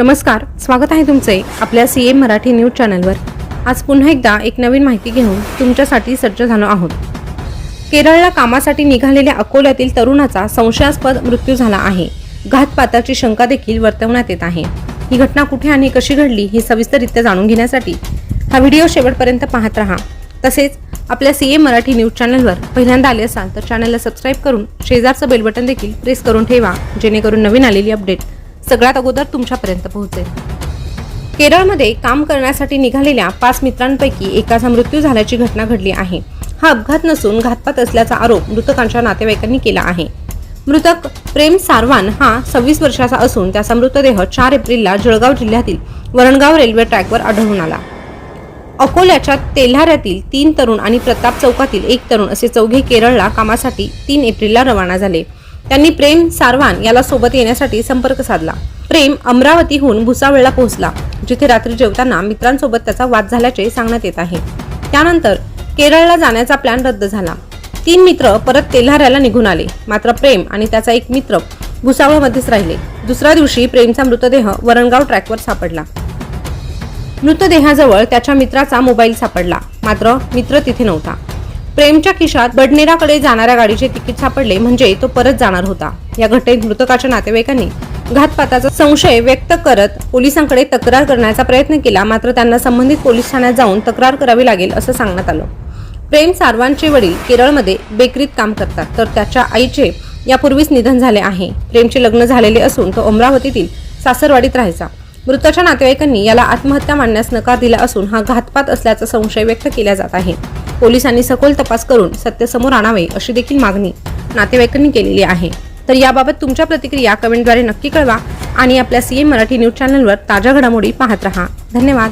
नमस्कार स्वागत आहे तुमचे आपल्या सी एम मराठी न्यूज चॅनलवर. आज पुन्हा एकदा एक नवीन माहिती घेऊन तुमच्यासाठी सज्ज झालो आहोत. केरळला कामासाठी निघालेल्या अकोल्यातील तरुणाचा संशयास्पद मृत्यू झाला आहे. घातपाताची शंका देखील वर्तवण्यात येत आहे. ही घटना कुठे आणि कशी घडली हे सविस्तररित्या जाणून घेण्यासाठी हा व्हिडिओ शेवटपर्यंत पाहत राहा. तसेच आपल्या सी एम मराठी न्यूज चॅनलवर पहिल्यांदा आले असाल तर चॅनलला सबस्क्राईब करून शेजारचं बेल बटन देखील प्रेस करून ठेवा जेणेकरून नवीन आलेली अपडेट सगळ्यात अगोदर तुमच्यापर्यंत पोहोचेल. केरळमध्ये काम करण्यासाठी निघालेल्या पाच मित्रांपैकी एकाचा मृत्यू झाल्याची घटना घडली आहे. हा अपघात नसून घातपात असल्याचा आरोप मृतकांच्या नातेवाईकांनी केला आहे. मृतक प्रेम सारवान हा सव्वीस वर्षाचा असून त्याचा मृतदेह चार एप्रिलला जळगाव जिल्ह्यातील वरणगाव रेल्वे ट्रॅकवर आढळून आला. अकोल्याच्या तेल्हाऱ्यातील तीन तरुण आणि प्रताप चौकातील एक तरुण असे चौघे केरळला कामासाठी तीन एप्रिलला रवाना झाले. त्यांनी प्रेम सारवान याला सोबत येण्यासाठी संपर्क साधला. प्रेम अमरावतीहून भुसावळला पोहोचला जिथे रात्री जेवताना मित्रांसोबत त्याचा वाद झाल्याचे सांगण्यात येत आहे. त्यानंतर केरळला जाण्याचा प्लॅन रद्द झाला. तीन मित्र परत तेल्हाऱ्याला निघून आले. मात्र प्रेम आणि त्याचा एक मित्र भुसावळमध्येच राहिले. दुसऱ्या दिवशी प्रेमचा मृतदेह वरणगाव ट्रॅकवर सापडला. मृतदेहाजवळ त्याच्या मित्राचा मोबाईल सापडला. मात्र मित्र तिथे नव्हता. प्रेमच्या खिशात बडनेराकडे जाणाऱ्या गाडीचे तिकीट सापडले म्हणजे तो परत जाणार होता. या घटनेत मृतकाच्या नातेवाईकांनी घातपाताचा संशय व्यक्त करत पोलिसांकडे तक्रार करण्याचा प्रयत्न केला मात्र त्यांना संबंधित पोलीस ठाण्यात जाऊन तक्रार करावी लागेल असं सांगण्यात आलं. प्रेम सारवांचे वडील केरळमध्ये बेकरीत काम करतात तर त्याच्या आईचे यापूर्वीच निधन झाले आहे. प्रेमचे लग्न झालेले असून तो अमरावतीतील सासरवाडीत राहायचा. मृताच्या नातेवाईकांनी याला आत्महत्या मानण्यास नकार दिला असून हा घातपात असल्याचा संशय व्यक्त केला जात आहे. पोलिसांनी सखोल तपास करून सत्य समोर आणावे अशी देखील मागणी नातेवाईकांनी केलेली आहे. तर याबाबत तुमच्या प्रतिक्रिया कमेंटद्वारे नक्की कळवा आणि आपल्या सीएम मराठी न्यूज चॅनलवर ताज्या घडामोडी पाहत रहा. धन्यवाद.